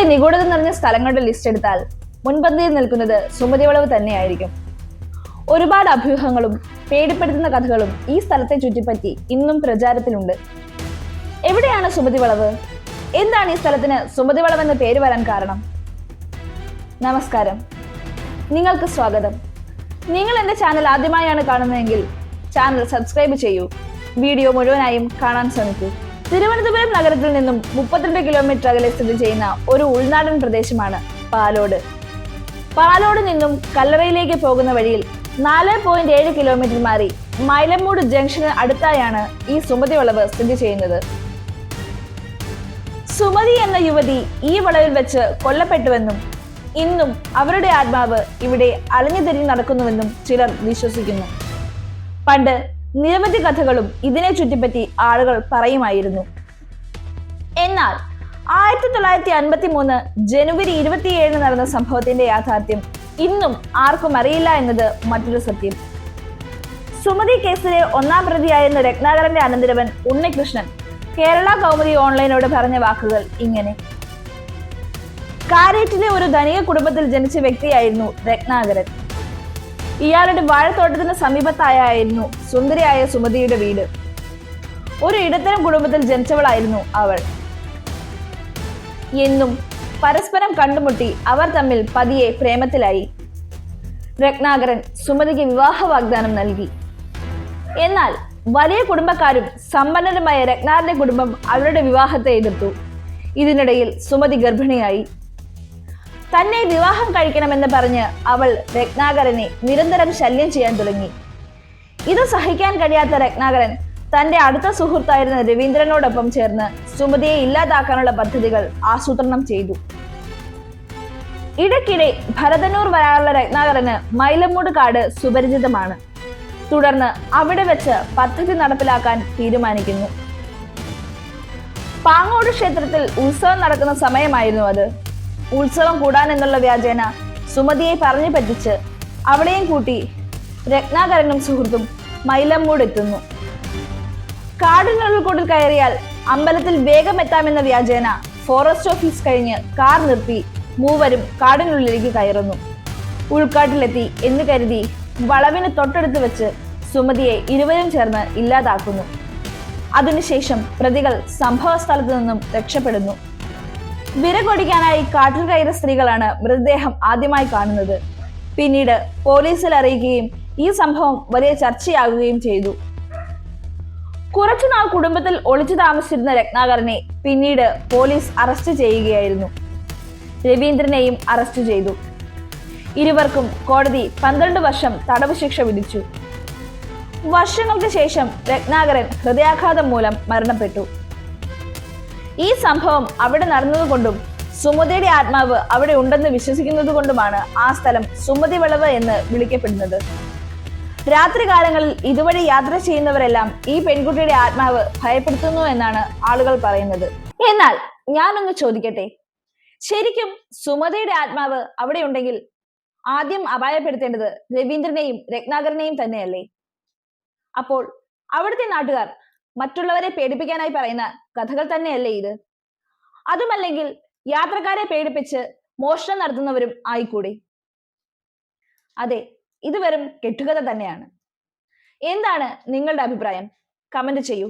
കേരളത്തിലെ നിഗൂഢത നിറഞ്ഞ സ്ഥലങ്ങളുടെ ലിസ്റ്റ് എടുത്താൽ മുൻപന്തിയിൽ നിൽക്കുന്നത് സുമതി വളവ് തന്നെയായിരിക്കും. ഒരുപാട് അഭ്യൂഹങ്ങളും പേടിപ്പെടുത്തുന്ന കഥകളും ഈ സ്ഥലത്തെ ചുറ്റിപ്പറ്റി ഇന്നും പ്രചാരത്തിലുണ്ട്. എവിടെയാണ് സുമതി വളവ് എന്താണ് ഈ സ്ഥലത്തിന് സുമതി വളവ് എന്ന പേര് വരാൻ കാരണം? നമസ്കാരം. നിങ്ങൾക്ക് സ്വാഗതം. നിങ്ങൾ എന്റെ ചാനൽ ആദ്യമായാണ് കാണുന്നതെങ്കിൽ ചാനൽ സബ്സ്ക്രൈബ് ചെയ്യൂ. വീഡിയോ മുഴുവനായും കാണാൻ ശ്രമിക്കൂ. തിരുവനന്തപുരം നഗരത്തിൽ നിന്നും മുപ്പത്തിരണ്ട് കിലോമീറ്റർ അകലെ സ്ഥിതി ചെയ്യുന്ന ഒരു ഉൾനാടൻ പ്രദേശമാണ് പാലോട്. പാലോട് നിന്നും കല്ലറയിലേക്ക് പോകുന്ന വഴിയിൽ നാല് പോയിന്റ് ഏഴ് കിലോമീറ്റർ മാറി മൈലമൂട് ജംഗ്ഷന് അടുത്തായാണ് ഈ സുമതി വളവ് സ്ഥിതി ചെയ്യുന്നത്. സുമതി എന്ന യുവതി ഈ വളവിൽ വെച്ച് കൊല്ലപ്പെട്ടുവെന്നും ഇന്നും അവരുടെ ആത്മാവ് ഇവിടെ അലഞ്ഞു തിരിഞ്ഞ് നടക്കുന്നുവെന്നും ചിലർ വിശ്വസിക്കുന്നു. പണ്ട് നിരവധി കഥകളും ഇതിനെ ചുറ്റിപ്പറ്റി ആളുകൾ പറയുമായിരുന്നു. എന്നാൽ ആയിരത്തി തൊള്ളായിരത്തി അൻപത്തി മൂന്ന് ജനുവരി ഇരുപത്തിയേഴിന് നടന്ന സംഭവത്തിന്റെ യാഥാർത്ഥ്യം ഇന്നും ആർക്കും അറിയില്ല എന്നത് മറ്റൊരു സത്യം. സുമതി കേസിലെ ഒന്നാം പ്രതിയായിരുന്ന രത്നാകരന്റെ അനന്തരവൻ ഉണ്ണികൃഷ്ണൻ കേരള കൗമുദി ഓൺലൈനോട് പറഞ്ഞ വാക്കുകൾ ഇങ്ങനെ. കാരേറ്റിലെ ഒരു ധനിക കുടുംബത്തിൽ ജനിച്ച വ്യക്തിയായിരുന്നു രത്നാകരൻ. ഇയാളുടെ വാഴത്തോട്ടത്തിന് സമീപത്തായായിരുന്നു സുന്ദരിയായ സുമതിയുടെ വീട്. ഒരു ഇടത്തരം കുടുംബത്തിൽ ജനിച്ചവളായിരുന്നു അവൾ. എന്നും പരസ്പരം കണ്ടുമുട്ടി അവർ തമ്മിൽ പതിയെ പ്രേമത്തിലായി. രത്നാകരൻ സുമതിക്ക് വിവാഹ വാഗ്ദാനം നൽകി. എന്നാൽ വലിയ കുടുംബക്കാരും സമ്പന്നരുമായ രത്നാകരന്റെ കുടുംബം അവരുടെ വിവാഹത്തെ എതിർത്തു. ഇതിനിടയിൽ സുമതി ഗർഭിണിയായി. തന്നെ വിവാഹം കഴിക്കണമെന്ന് പറഞ്ഞ് അവൾ രത്നാകരനെ നിരന്തരം ശല്യം ചെയ്യാൻ തുടങ്ങി. ഇത് സഹിക്കാൻ കഴിയാത്ത രത്നാകരൻ തന്റെ അടുത്ത സുഹൃത്തായിരുന്ന രവീന്ദ്രനോടൊപ്പം ചേർന്ന് സുമതിയെ ഇല്ലാതാക്കാനുള്ള പദ്ധതികൾ ആസൂത്രണം ചെയ്തു. ഇടയ്ക്കിടെ ഭരതനൂർ വരാനുള്ള രത്നാകരന് മൈലമൂട് കാട് സുപരിചിതമാണ്. തുടർന്ന് അവിടെ വെച്ച് പദ്ധതി നടപ്പിലാക്കാൻ തീരുമാനിക്കുന്നു. പാങ്ങോട് ക്ഷേത്രത്തിൽ ഉത്സവം നടക്കുന്ന സമയമായിരുന്നു അത്. ഉത്സവം കൂടാൻ എന്നുള്ള വ്യാജേന സുമതിയെ പറഞ്ഞു പറ്റിച്ച് അവളെയും കൂട്ടി രത്നാകരനും സുഹൃത്തും മൈലമ്മൂട് എത്തുന്നു. കാടിനുള്ളിൽ കയറിയാൽ അമ്പലത്തിൽ വേഗം എത്താമെന്ന വ്യാജേന ഫോറസ്റ്റ് ഓഫീസ് കഴിഞ്ഞ് കാർ നിർത്തി മൂവരും കാടിനുള്ളിലേക്ക് കയറുന്നു. ഉൾക്കാട്ടിലെത്തി എന്ന് കരുതി വളവിന് തൊട്ടടുത്ത് വെച്ച് സുമതിയെ ഇരുവരും ചേർന്ന് ഇല്ലാതാക്കുന്നു. അതിനുശേഷം പ്രതികൾ സംഭവ സ്ഥലത്ത് നിന്നും രക്ഷപ്പെടുന്നു. വിരകൊടിക്കാനായി കാട്ടിൽ കയറിയ സ്ത്രീകളാണ് മൃതദേഹം ആദ്യമായി കാണുന്നത്. പിന്നീട് പോലീസിൽ അറിയിക്കുകയും ഈ സംഭവം വലിയ ചർച്ചയാകുകയും ചെയ്തു. കുറച്ചുനാൾ കുടുംബത്തിൽ ഒളിച്ചു താമസിച്ചിരുന്ന രത്നാകരനെ പിന്നീട് പോലീസ് അറസ്റ്റ് ചെയ്യുകയായിരുന്നു. രവീന്ദ്രനെയും അറസ്റ്റ് ചെയ്തു. ഇരുവർക്കും കോടതി പന്ത്രണ്ട് വർഷം തടവ് ശിക്ഷ വിധിച്ചു. വർഷങ്ങൾക്ക് ശേഷം രത്നാകരൻ ഹൃദയാഘാതം മൂലം മരണപ്പെട്ടു. ഈ സംഭവം അവിടെ നടന്നതുകൊണ്ടും സുമതിയുടെ ആത്മാവ് അവിടെ ഉണ്ടെന്ന് വിശ്വസിക്കുന്നത് കൊണ്ടുമാണ് ആ സ്ഥലം സുമതി വളവ് എന്ന് വിളിക്കപ്പെടുന്നത്. രാത്രികാലങ്ങളിൽ ഇതുവഴി യാത്ര ചെയ്യുന്നവരെല്ലാം ഈ പെൺകുട്ടിയുടെ ആത്മാവ് ഭയപ്പെടുത്തുന്നു എന്നാണ് ആളുകൾ പറയുന്നത്. എന്നാൽ ഞാനൊന്ന് ചോദിക്കട്ടെ? ശരിക്കും സുമതിയുടെ ആത്മാവ് അവിടെ ഉണ്ടെങ്കിൽ ആദ്യം അപായപ്പെടുത്തേണ്ടത് രവീന്ദ്രനെയും രത്നാകരനെയും തന്നെയല്ലേ? അപ്പോൾ അവിടുത്തെ നാട്ടുകാർ മറ്റുള്ളവരെ പേടിപ്പിക്കാനായി പറയുന്ന കഥകൾ തന്നെയല്ലേ ഇത്? അതുമല്ലെങ്കിൽ യാത്രക്കാരെ പേടിപ്പിച്ച് മോഷണം നടത്തുന്നവരും ആയിക്കൂടി? അതെ ഇത് വെറും കെട്ടുകഥ തന്നെയാണ്. എന്താണ് നിങ്ങളുടെ അഭിപ്രായം? കമന്റ് ചെയ്യൂ.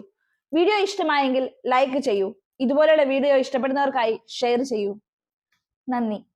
വീഡിയോ ഇഷ്ടമായെങ്കിൽ ലൈക്ക് ചെയ്യൂ. ഇതുപോലെയുള്ള വീഡിയോ ഇഷ്ടപ്പെടുന്നവർക്കായി ഷെയർ ചെയ്യൂ. നന്ദി.